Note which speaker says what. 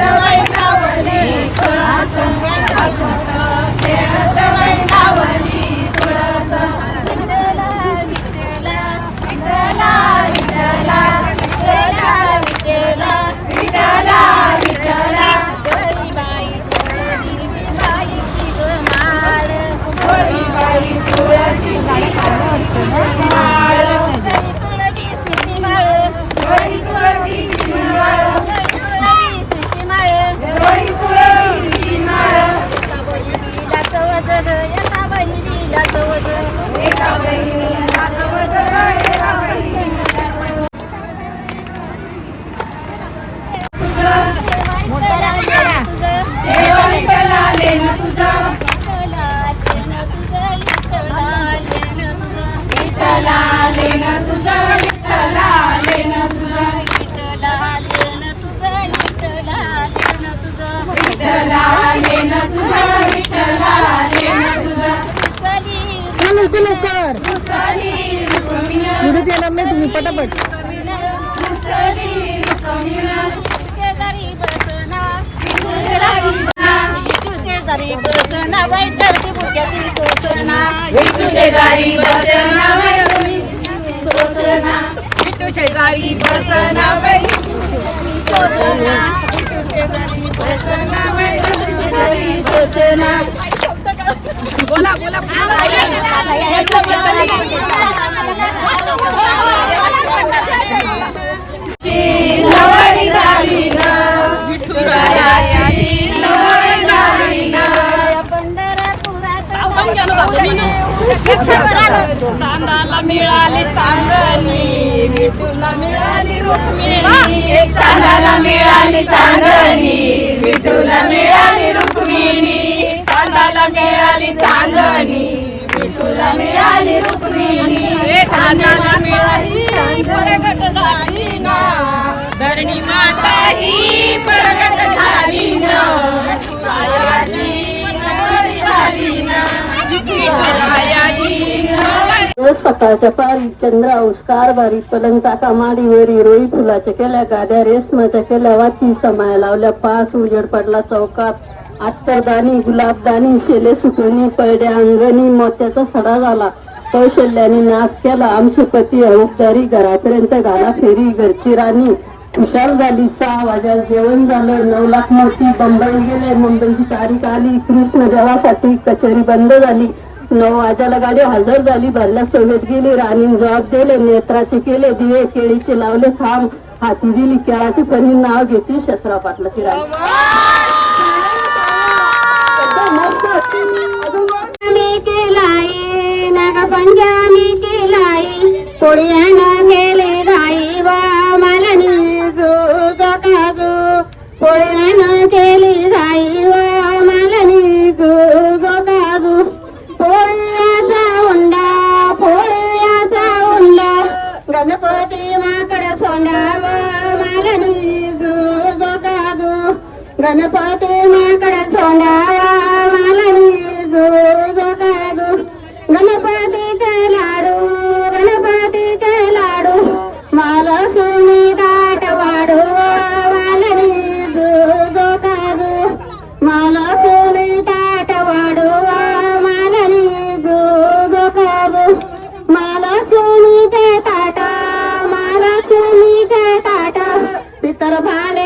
Speaker 1: Trabalho लवकर. लवकर video देणार नाही तुम्ही पटापट.
Speaker 2: शेजारी बसना
Speaker 3: शेजारी बसना बाई सोसना शेजारी बसना बाई
Speaker 2: शेजारी सोसना
Speaker 3: बोला बोला. चांदाला मिळाली चांदणी विठूला मिळाली रुक्मिणी चांदाला मिळाली चांदणी विठूला मिळाली रुक्मिणी मिळाली प्रगट झाली ना. धरणी माता ही प्रगट झाली ना.
Speaker 4: रोज सकाळच्या पारी चंद्रा उस्कार बारी पलंग टाका माडीवरी रोई फुलाच्या केल्या गाद्या रेशमाच्या केल्या वाती समाया लावल्या पाच उजेड पडला चौकात. आत्तरदानी गुलाबदानी शेले सुटुनी पळड्या अंगणी मोत्याचा सडा झाला. कौशल्याने नाश केला. आमचे पती हौसदारी घरापर्यंत घाला फेरी. घरची राणी खुशाल झाली. सहा वाजता जेवण झालं. नऊ लाख मोठी बंबई गेले. मुंबईची तारीख आली. कृष्ण देवासाठी कचेरी बंद झाली. नऊ वाजाला गाडी हजर झाली. भरल्या सभेत गेली. राणीने जबाब दिले. नेत्राचे केले. दिवे केळीचे लावले. खांब हाती दिली. केळाची पनी नाव घेतली. शस्त्रा पाटलाची राणी
Speaker 2: ಕುಡಿಯಣ ಕೇಳಿದಾಯಿವ ಮಲಣಿಸುವುದು ಕದು ಕುಡಿಯಣ ಕೇಳಿದಾಯಿವ ಮಲಣಿಸುವುದು ಕದು ಪುಳಿಯಾಸ ಉಂಡ ಪುಳಿಯಾಸ ಉಂಡ ಗಣಪತಿ ಮಾಕಡ ಸೊಂಡವ ಮಲಣಿಸುವುದು ಕದು ಗಣಪತಿ ಮಾಕಡ ಸೊಂಡವ तर भाले